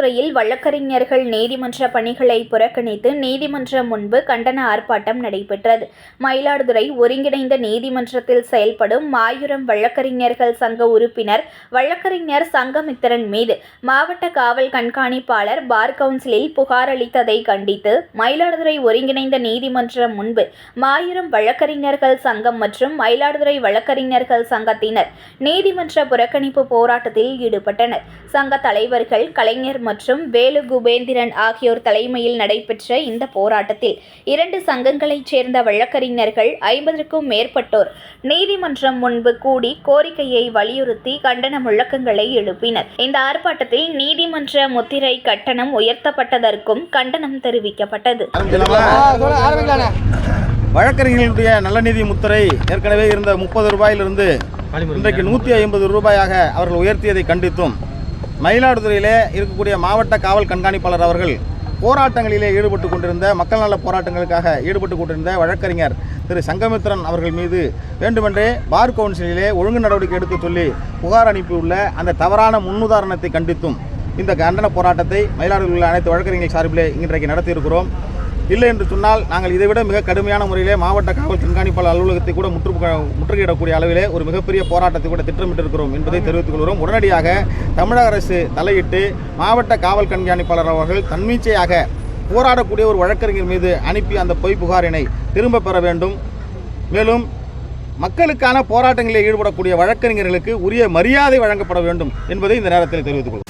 மயிலாடுதுறையில் வழக்கறிஞர்கள் நீதிமன்ற பணிகளை புறக்கணித்து நீதிமன்றம் முன்பு கண்டன ஆர்ப்பாட்டம் நடைபெற்றது. மயிலாடுதுறை ஒருங்கிணைந்த நீதிமன்றத்தில் செயல்படும் மாயூரம் வழக்கறிஞர்கள் சங்க உறுப்பினர் வழக்கறிஞர் சங்கமித்திரன் மீது மாவட்ட காவல் கண்காணிப்பாளர் பார் கவுன்சிலில் புகார் அளித்ததை கண்டித்து மயிலாடுதுறை ஒருங்கிணைந்த நீதிமன்றம் முன்பு மாயூரம் வழக்கறிஞர்கள் சங்கம் மற்றும் மயிலாடுதுறை வழக்கறிஞர்கள் சங்கத்தினர் நீதிமன்ற புறக்கணிப்பு போராட்டத்தில் ஈடுபட்டனர். சங்க தலைவர்கள் கலைஞர் மற்றும் வேலு குபேந்திரன் ஆகியோர் தலைமையில் நடைபெற்ற இந்த போராட்டத்தில் இரண்டு சங்கங்களைச் சேர்ந்த வழக்கறிஞர்கள் ஐம்பதற்கும் மேற்பட்டோர் நீதிமன்றம் முன்பு கூடி கோரிக்கையை வலியுறுத்தி கண்டன முழக்கங்களை எழுப்பினர். இந்த ஆர்ப்பாட்டத்தில் நீதிமன்ற முத்திரை கட்டணம் உயர்த்தப்பட்டதற்கும் கண்டனம் தெரிவிக்கப்பட்டது. வழக்கறிஞர்களுடைய நலநிதி முத்திரை ஏற்கனவே இருந்த முப்பது ரூபாயிலிருந்து இன்றைக்கு நூற்றி ஐம்பது ரூபாயாக அவர்கள் உயர்த்தியதை கண்டித்தும் மயிலாடுதுறையிலே இருக்கக்கூடிய மாவட்ட காவல் கண்காணிப்பாளர் அவர்கள் போராட்டங்களிலே ஈடுபட்டு கொண்டிருந்த மக்கள் நல போராட்டங்களுக்காக ஈடுபட்டு கொண்டிருந்த வழக்கறிஞர் திரு சங்கமித்ரன் அவர்கள் மீது வேண்டுமென்றே பார் கவுன்சிலிலே ஒழுங்கு நடவடிக்கை எடுக்க சொல்லி புகார் அனுப்பியுள்ள அந்த தவறான முன்னுதாரணத்தை கண்டித்தும் இந்த கண்டன போராட்டத்தை மயிலாடுதுறையில் உள்ள அனைத்து வழக்கறிஞர்கள் சார்பிலே இன்றைக்கு நடத்தியிருக்கிறோம். இல்லை என்று சொன்னால் நாங்கள் இதைவிட மிக கடுமையான முறையிலே மாவட்ட காவல் கண்காணிப்பாளர் அலுவலகத்தை கூட முற்று முற்றுகையிடக்கூடிய அளவிலே ஒரு மிகப்பெரிய போராட்டத்தை கூட திட்டமிட்டிருக்கிறோம் என்பதை தெரிவித்துக் கொள்கிறோம். உடனடியாக தமிழக அரசு தலையிட்டு மாவட்ட காவல் கண்காணிப்பாளர் அவர்கள் தன்மீச்சையாக போராடக்கூடிய ஒரு வழக்கறிஞர் மீது அனுப்பி அந்த பொய் புகாரினை திரும்ப பெற வேண்டும். மேலும் மக்களுக்கான போராட்டங்களில் ஈடுபடக்கூடிய வழக்கறிஞர்களுக்கு உரிய மரியாதை வழங்கப்பட வேண்டும் என்பதை இந்த நேரத்தில் தெரிவித்துக் கொள்கிறோம்.